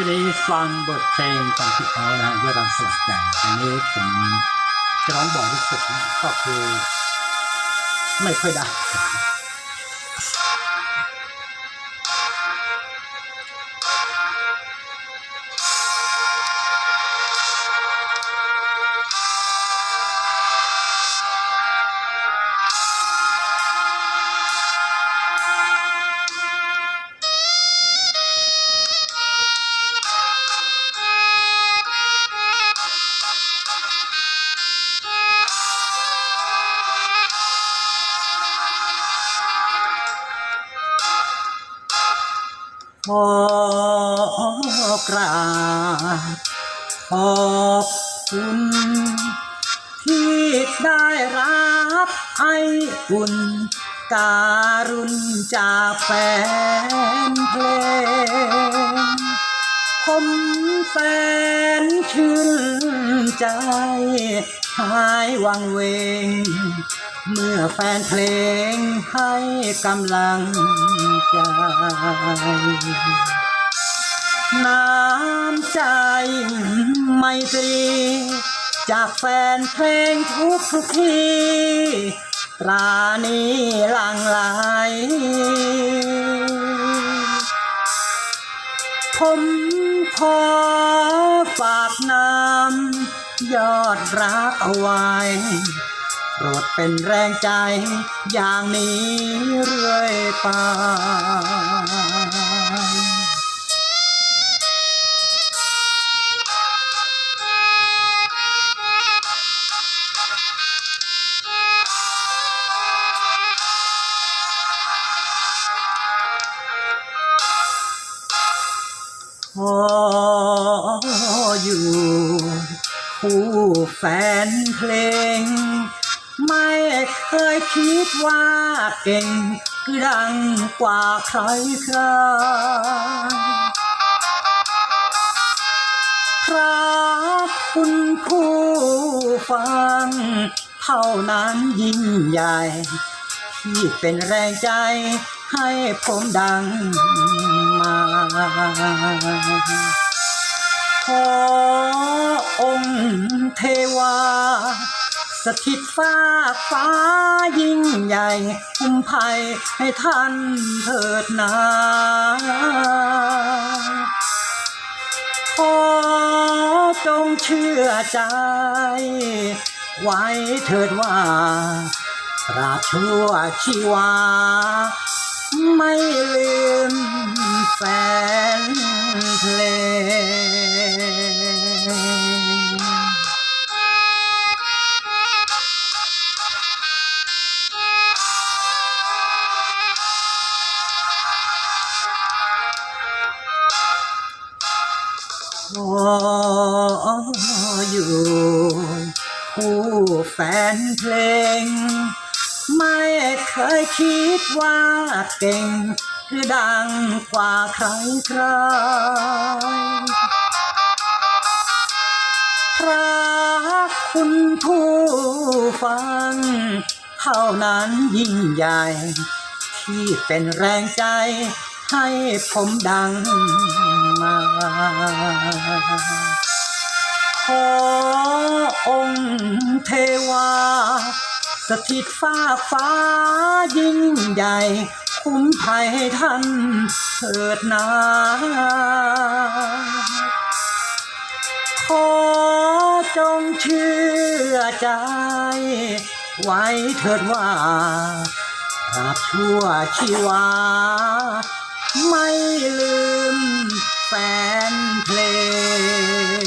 ที่ได้ฟังบทเพลงของพี่เขานะฮะด้วยรังสลักใจอันนี้ผมจะร้องบ่อยที่สุดนะก็คือ ไม่ค่อยได้ ขอกราบขอบคุณที่ได้รับไออุ่นการุณจากแฟนเพลงผมแฟนชื่นใจหายวังเวง เมื่อแฟนเพลงให้กำลังใจ น้ำใจไมตรี จากแฟนเพลงทุกทุกทีปราณีหลังไหลผมขอฝากน้ำยอดรักเอาไว้ โปรดเป็นแรงใจอย่างนี้เรื่อยไปขออยู่คู่แฟนเพลง ไม่เคยคิดว่าเก่งดังกว่าใครใครพระคุณผู้ฟัง เท่านั้นยิ่งใหญ่ ที่เป็นแรงใจให้ผมดังมาขอองค์เทวา ถิตฟ้าฟ้ายิ่งใหญ่คุ้มภัยให้ท่านเถิดนาขอจงเชื่อใจ ไว้เถิดว่าตราชั่วชีวา ไม่ลืมแฟน ขออยู่ คู่แฟนเพลง ไม่เคยคิดว่าเก่งหรือดังกว่าใครใครพระคุณผู้ฟัง เท่านั้นยิ่งใหญ่ ที่เป็นแรงใจให้ผมดังมา ขอองค์เทวา สถิตฟ้าฟ้ายิ่งใหญ่ คุ้มภัยให้ท่านเถิดนาขอจงเชื่อใจ ไว้เถิดว่าตราบชั่วชีวา ไม่ลืม แฟนเพลง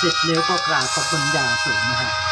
สิบนิ้วก็กราบขอบคุณอย่างสูงนะฮะ